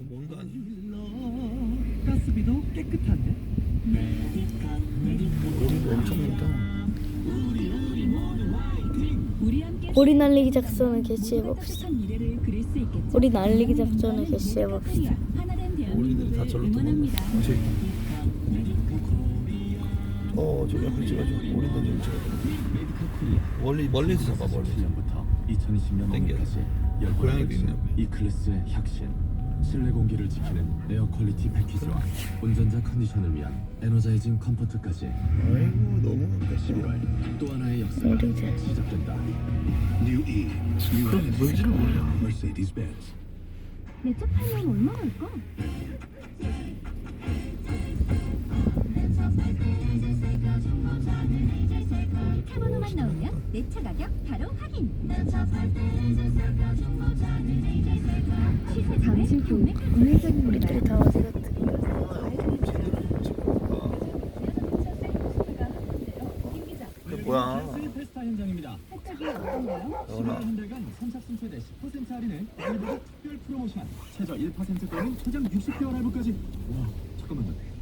뭔가 가스비도 깨끗한데 머리도 엄청 많다. 우리 날리기 작전을 개시해 봅시다. 따뜻한 미래를 그릴 수 있겠죠. 우리 날리기 작전을 개시해 봅시다. 하나된 우리들이 다 절로. 도망가. 저기. 어 저기 앞에 찍어줘. 우리 던지면 찍어줘. 멀리 멀리서 잡아 멀리. 2017년부터 2020년 땡겨. 고양이도 있네. 이 클래스의 혁신 실내 공기를 지키는 에어 퀄리티 패키지와 운전자 컨디션을 위한 에너자이징 컴포트까지 아이고 너무 아깝다. 11월 또 하나의 역사가 우리 시작된다 New E, New 그럼 뭔지를 몰라. Mercedes-Benz. 내차 팔면 얼마 할까? 타번호만 나오면 내 차 가격 바로 확인. 시세 잠시 후 우리들이 다 어디 갔다. 그 뭐야? 페스타 현장입니다 혜택이 어떤가요? 전화. 현대간 선착순 최대 10% 할인에 알리바가 특별 프로모션 최저 1% 또는 최장 60개월 할부까지 와 잠깐만요